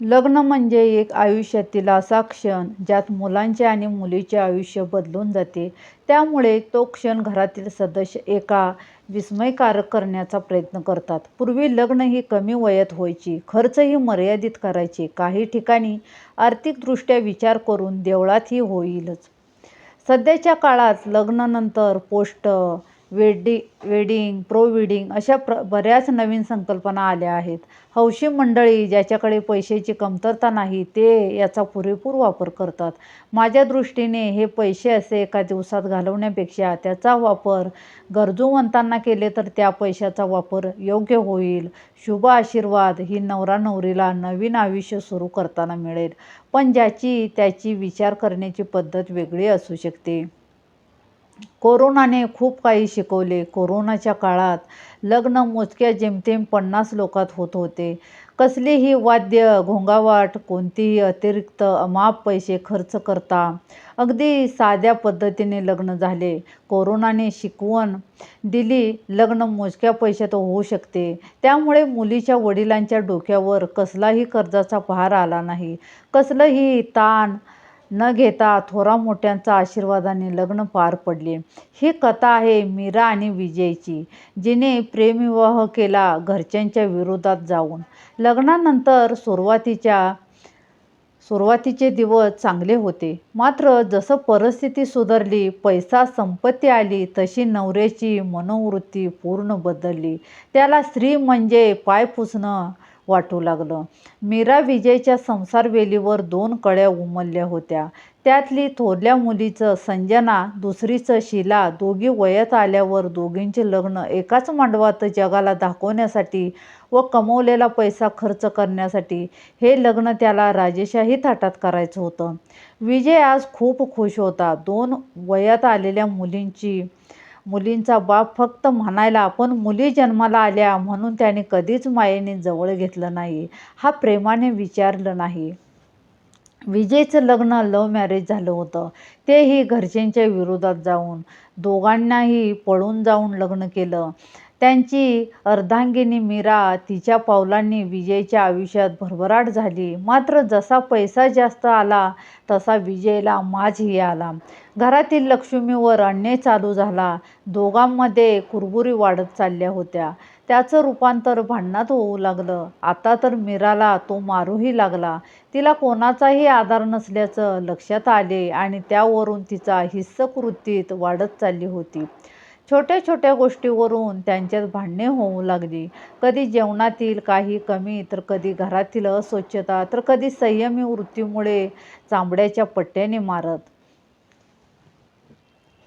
लग्न म्हणजे एक आयुष्यातील असा क्षण ज्यात मुलांचे आणि मुलीचे आयुष्य बदलून जाते. त्यामुळे तो क्षण घरातील सदस्य एका विस्मयकारक करण्याचा प्रयत्न करतात. पूर्वी लग्न ही कमी वयात व्हायची, खर्चही मर्यादित करायचे, काही ठिकाणी आर्थिकदृष्ट्या विचार करून देवळातही होईलच. सध्याच्या काळात लग्नानंतर वेडी वेडिंग, प्रोविडिंग वेडिंग अशा बऱ्याच नवीन संकल्पना आल्या आहेत. हौशी मंडळी ज्याच्याकडे पैशाची कमतरता नाही ते याचा पुरेपूर वापर करतात. माझ्या दृष्टीने हे पैसे असे एका दिवसात घालवण्यापेक्षा त्याचा वापर गरजूवंतांना केले तर त्या पैशाचा वापर योग्य होईल. शुभ आशीर्वाद ही नवरा नवरीला नवीन आयुष्य सुरू करताना मिळेल, पण ज्याची त्याची विचार करण्याची पद्धत वेगळी असू शकते. कोरोनाने खूप काही शिकवले. कोरोनाच्या काळात लग्न मोजक्या जेमतेम पन्नास लोकात होत होते. कसलीही वाद्य, घोंगावाट कोणतीही अतिरिक्त अमाप पैसे खर्च करता अगदी साध्या पद्धतीने लग्न झाले. कोरोनाने शिकवण दिली लग्न मोजक्या पैशात होऊ शकते. त्यामुळे मुलीच्या वडिलांच्या डोक्यावर कसलाही कर्जाचा भार आला नाही. कसलंही ताण न घेता थोरामोठ्यांच्या आशीर्वादाने लग्न पार पडले. ही कथा आहे मीरा आणि विजयची, जिने प्रेमविवाह केला घरच्यांच्या विरोधात जाऊन. लग्नानंतर सुरुवातीचे दिवस चांगले होते. मात्र जसं परिस्थिती सुधारली, पैसा संपत्ती आली तशी नवऱ्याची मनोवृत्ती पूर्ण बदलली. त्याला स्त्री म्हणजे पाय पुसणं वाटू लागलं. मीरा विजयच्या संसारवेलीवर दोन कळ्या उमलल्या होत्या. त्यातली थोरल्या मुलीचं संजना, दुसरीचं शीला. दोघी वयात आल्यावर दोघींचे लग्न एकाच मांडवात जगाला दाखवण्यासाठी व कमवलेला पैसा खर्च करण्यासाठी. हे लग्न त्याला राजेशाही थाटात करायचं होतं. विजय आज खूप खुश होता. दोन वयात आलेल्या मुलींची मुलींचा बाप फक्त म्हणायला, पण मुली जन्माला आल्या म्हणून त्याने कधीच मायेने जवळ घेतलं नाही, हा प्रेमाने विचारलं नाही. विजयचं लग्न लव्ह मॅरेज झालं होतं. तेही घरच्यांच्या विरोधात जाऊन. दोघांनाही पळून जाऊन लग्न केलं. त्यांची अर्धांगिनी मीरा, तिच्या पावलांनी विजयच्या आयुष्यात भरभराट झाली. मात्र जसा पैसा जास्त आला तसा विजयला माझही आला. घरातील लक्ष्मीवर अन्याय चालू झाला. दोघांमध्ये कुरबुरी वाढत चालल्या होत्या. त्याचं रूपांतर भांडणात होऊ लागलं. आता तर मीराला तो मारूही लागला. तिला कोणाचाही आधार नसल्याचं लक्षात आले आणि त्यावरून तिचा हिस्सकृतीत वाढत चालली होती. छोट्या छोट्या गोष्टीवरून त्यांच्यात भांडणे होऊ लागली. कधी जेवणातील काही कमी तर कधी घरातील अस्वच्छता तर कधी संयमी वृत्तीमुळे चामड्याच्या पट्ट्याने मारत.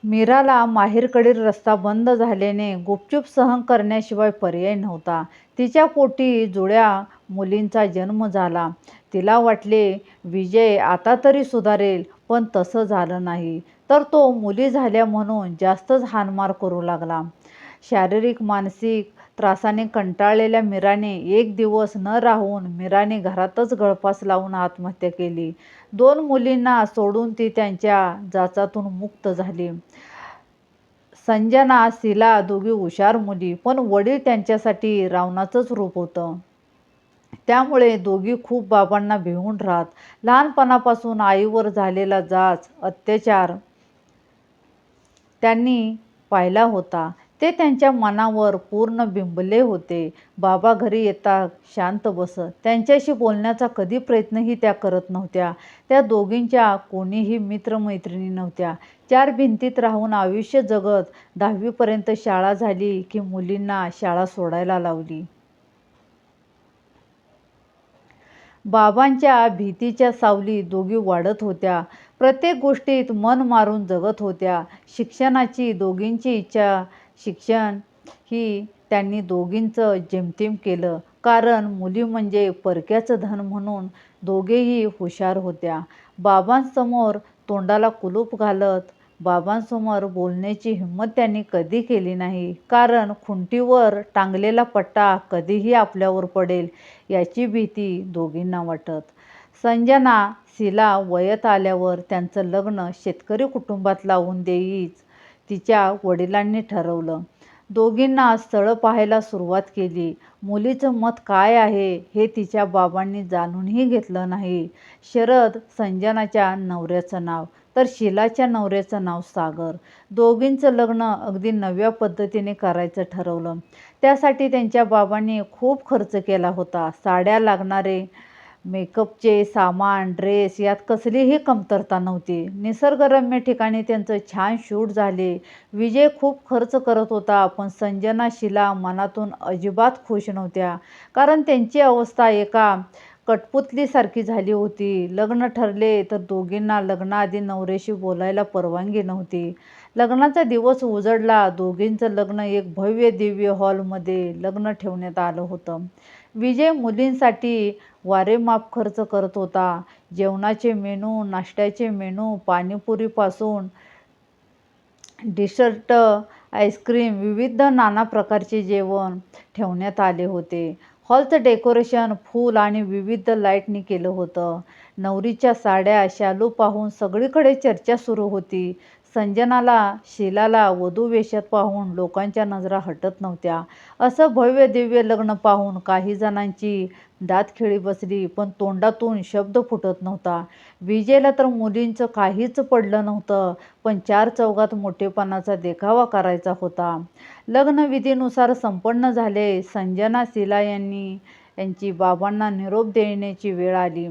मीराला माहेरकडील रस्ता बंद झाल्याने गुपचूप सहन करण्याशिवाय पर्याय नव्हता. तिच्या पोटी जुळ्या मुलींचा जन्म झाला. तिला वाटले विजय आता तरी सुधारेल, पण तसं झालं नाही. तर तो मुली झाल्या म्हणून जास्तच हानमार करू लागला. शारीरिक मानसिक त्रासाने कंटाळलेल्या मीराने एक दिवस न राहून मीराने घरातच गळफास लावून आत्महत्या केली. दोन मुलींना सोडून ती त्यांच्या जाचातून मुक्त झाली. संजना, सिला दोघी हुशार मुली, पण वडील त्यांच्यासाठी रावणाचंच रूप होतं. त्यामुळे दोघी खूप बाबांना भिवून राहत. लहानपणापासून आईवर झालेला जाच, अत्याचार त्यांनी पाहिला होता. ते त्यांच्या मनावर पूर्ण बिंबले होते. बाबा घरी येता शांत बसत. त्यांच्याशी बोलण्याचा कधी प्रयत्नही त्या करत नव्हत्या. त्या दोघींच्या कोणीही मित्रमैत्रिणी नव्हत्या. चार भिंतीत राहून आयुष्य जगत दहावीपर्यंत शाळा झाली की मुलींना शाळा सोडायला लावली. बाबांच्या भीतीच्या सावलीत दोघी वाढत होत्या. प्रत्येक गोष्टीत मन मारून जगत होत्या. शिक्षणाची दोघींची इच्छा. शिक्षण ही त्यांनी दोघींचं जेमतेम केलं. कारण मुली म्हणजे परक्याचं धन म्हणून दोघेही हुशार होत्या. बाबांसमोर तोंडाला कुलूप घालत बाबांसमोर बोलण्याची हिंमत त्यांनी कधी केली नाही. कारण खुंटीवर टांगलेला पट्टा कधीही आपल्यावर पडेल याची भीती दोघींना वाटत. संजना, सिला वयात आल्यावर त्यांचं लग्न शेतकरी कुटुंबात लावून देईच तिच्या वडिलांनी ठरवलं. दोघींना स्थळं पाहायला सुरुवात केली. मुलीचं मत काय आहे हे तिच्या बाबांनी जाणूनही घेतलं नाही. शरद संजनाच्या नवऱ्याचं नाव, तर शीलाच्या नवऱ्याचं नाव सागर. दोघींचं लग्न अगदी नव्या पद्धतीने करायचं ठरवलं. त्यासाठी त्यांच्या बाबांनी खूप खर्च केला होता. साड्या लागणारे मेकअपचे सामान, ड्रेस यात कसलीही कमतरता नव्हती. निसर्गरम्य ठिकाणी त्यांचं छान शूट झाले. विजय खूप खर्च करत होता, पण संजना, शिला मनातून अजिबात खुश नव्हत्या. कारण त्यांची अवस्था एका कठपुतलीसारखी झाली होती. लग्न ठरले तर दोघींना लग्नाआधी नवऱ्याशी बोलायला परवानगी नव्हती. लग्नाचा दिवस उजडला. दोघींचं लग्न एक भव्य दिव्य हॉलमध्ये लग्न ठेवण्यात आलं होतं. विजय मुलींसाठी वारेमाप खर्च करत होता. जेवणाचे मेनू, नाश्त्याचे मेनू, पाणीपुरीपासून डिशर्ट आईस्क्रीम, विविध नाना प्रकारचे जेवण ठेवण्यात आले होते. हॉलचं डेकोरेशन फूल आणि विविध लाईटनी केलं होतं. नवरीच्या साड्या, शालू पाहून सगळीकडे चर्चा सुरू होती. संजनाला, शिलाला वधू वेशात पाहून लोकांच्या नजरा हटत नव्हत्या. असं भव्य दिव्य लग्न पाहून काही जणांची दातखिळी बसली, पण तोंडातून शब्द फुटत नव्हता. विजयला तर मुलींचं काहीच पडलं नव्हतं, पण चार चौघात मोठेपणाचा देखावा करायचा होता. लग्नविधीनुसार संपन्न झाले. संजना, शिला यांनी यांची बाबांना निरोप देण्याची वेळ आली.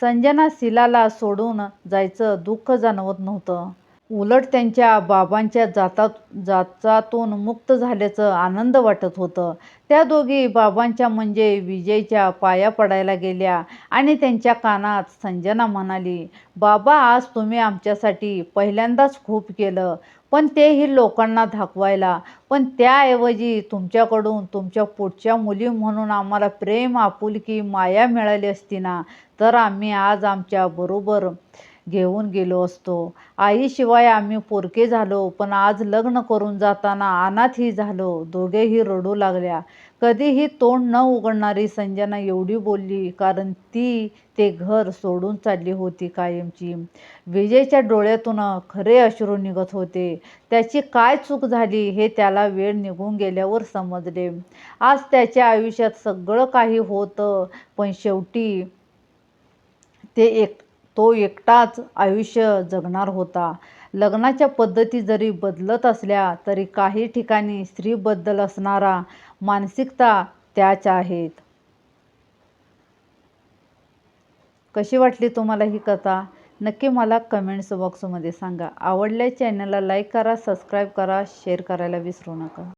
संजना शिलाला सोडून जायचं दुःख जाणवत नव्हतं. उलट त्यांच्या बाबांच्या जाचातून मुक्त झाल्याचं आनंद वाटत होतं. त्या दोघी बाबांच्या म्हणजे विजयच्या पाया पडायला गेल्या आणि त्यांच्या कानात संजना म्हणाली, बाबा आज तुम्ही आमच्यासाठी पहिल्यांदाच खूप केलं, पण तेही लोकांना दाखवायला. पण त्याऐवजी तुमच्याकडून तुमच्या पुढच्या मुली म्हणून आम्हाला प्रेम, आपुलकी, माया मिळाली असती ना, तर आम्ही आज आमच्या बरोबर घेऊन गेलो असतो. आईशिवाय आम्ही पोरके झालो, पण आज लग्न करून जाताना अनाथही झालो. दोघेही रडू लागल्या. कधीही तोंड न उघडणारी संजना एवढी बोलली कारण ती ते घर सोडून चालली होती कायमची. विजयच्या डोळ्यातून खरे अश्रू निघत होते. त्याची काय चूक झाली हे त्याला वेळ निघून गेल्यावर समजले. आज त्याच्या आयुष्यात सगळं काही होतं, पण शेवटी ते एक तो एकटाच आयुष्य जगणार होता. लग्नाच्या पद्धती जरी बदलत असल्या तरी काही ठिकाणी स्त्रीबद्दल असणारा मानसिकता त्याच आहेत. कशी वाटली तुम्हाला ही कथा? नक्की मला कमेंट्स बॉक्समध्ये सांगा. आवडल्या चॅनलला लाईक करा, सबस्क्राईब करा, शेअर करायला विसरू नका.